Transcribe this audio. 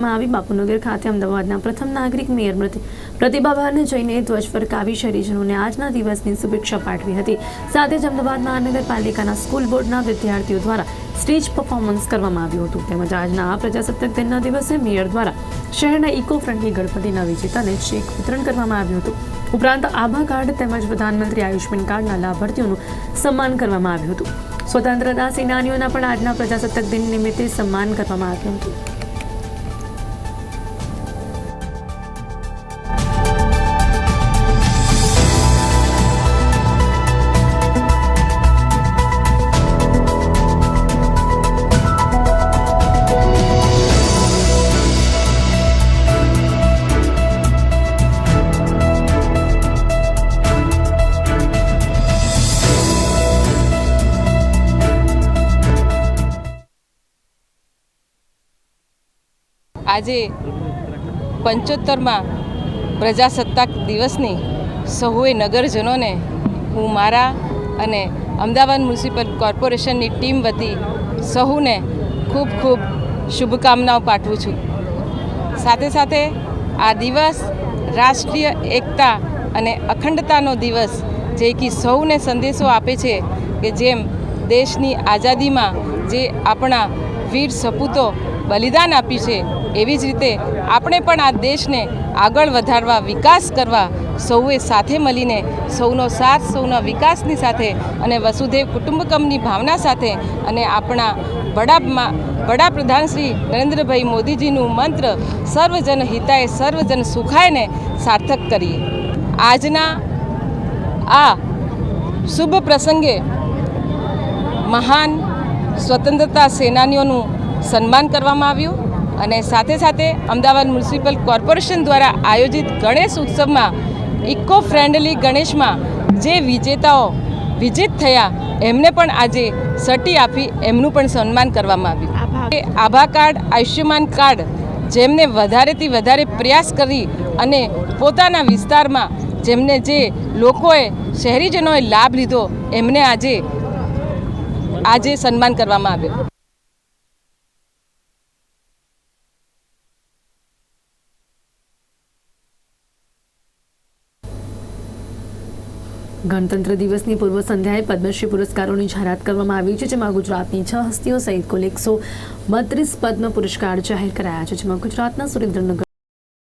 માં આવી બાપુનગર ખાતે અમદાવાદના પ્રથમ નાગરિક મેયર પ્રતિ- પ્રતિભાવાને જઈને ધ્વજ ફરકાવી શહેરીજનોને આજના દિવસની શુભેચ્છા પાઠવી હતી. સાથે જ અમદાવાદ મહાનગરપાલિકાના સ્કૂલ બોર્ડના વિદ્યાર્થીઓ દ્વારા સ્ટેજ પરફોર્મન્સ કરવામાં આવ્યું હતું. તેમજ આજના આ પ્રજાસત્તાક દિનના દિવસે મેયર દ્વારા શહેરના ઇકો ફ્રેન્ડલી ગણપતિના વિજેતાને ચેક વિતરણ કરવામાં આવ્યું હતું. ઉપરાંત આભા કાર્ડ તેમજ પ્રધાનમંત્રી આયુષ્માન કાર્ડના લાભાર્થીઓનું સન્માન કરવામાં આવ્યું હતું. સ્વતંત્રતા સેનાનીઓના પણ આજના પ્રજાસત્તાક દિન નિમિત્તે સન્માન કરવામાં આવ્યું હતું. આજે પંચોતેરમાં પ્રજાસત્તાક દિવસની સહુએ નગરજનોને હું મારા અને અમદાવાદ મ્યુનિસિપલ કોર્પોરેશનની ટીમ વતી સહુને ખૂબ ખૂબ શુભકામનાઓ પાઠવું છું. સાથે સાથે આ દિવસ રાષ્ટ્રીય એકતા અને અખંડતાનો દિવસ જે કે સૌને સંદેશો આપે છે કે જેમ દેશની આઝાદીમાં જે આપણા વીર સપૂતો બલિદાન આપી છે. એવી જ રીતે આપણે પણ આ દેશને આગળ વધારવા, વિકાસ કરવા સૌએ સાથે મળીને સૌનો સાથ, સૌના વિકાસની સાથે અને વસુધૈવ કુટુંબકમની ભાવના સાથે અને આપણા વડામાં વડાપ્રધાન શ્રી નરેન્દ્રભાઈ મોદીજીનું મંત્ર સર્વજન હિતાય, સર્વજન સુખાયને સાર્થક કરીએ. આજના આ શુભ પ્રસંગે મહાન સ્વતંત્રતા સેનાનીઓનું સન્માન કરવામાં આવ્યું અને સાથે સાથે અમદાવાદ મ્યુનિસિપલ કોર્પોરેશન દ્વારા આયોજિત ગણેશ ઉત્સવમાં ઇકો ફ્રેન્ડલી ગણેશમાં જે વિજેતાઓ વિજેત થયા એમને પણ આજે સટી આપી એમનું પણ સન્માન કરવામાં આવ્યું. આભા કાર્ડ આયુષ્યમાન કાર્ડ જેમને વધારેથી વધારે પ્રયાસ કરી અને પોતાના વિસ્તારમાં જેમને જે લોકોએ શહેરીજનોએ લાભ લીધો એમને આજે આજે સન્માન કરવામાં આવ્યું. ગણતંત્ર દિવસની પૂર્વ સંધ્યાએ પદ્મશ્રી પુરસ્કારોની જાહેરાત કરવામાં આવી છે, જેમાં ગુજરાતની છ હસ્તીઓ સહિત કુલ એકસો બત્રીસ પદ્મ પુરસ્કાર જાહેર કરાયા છે, જેમાં ગુજરાતના સુરેન્દ્રનગર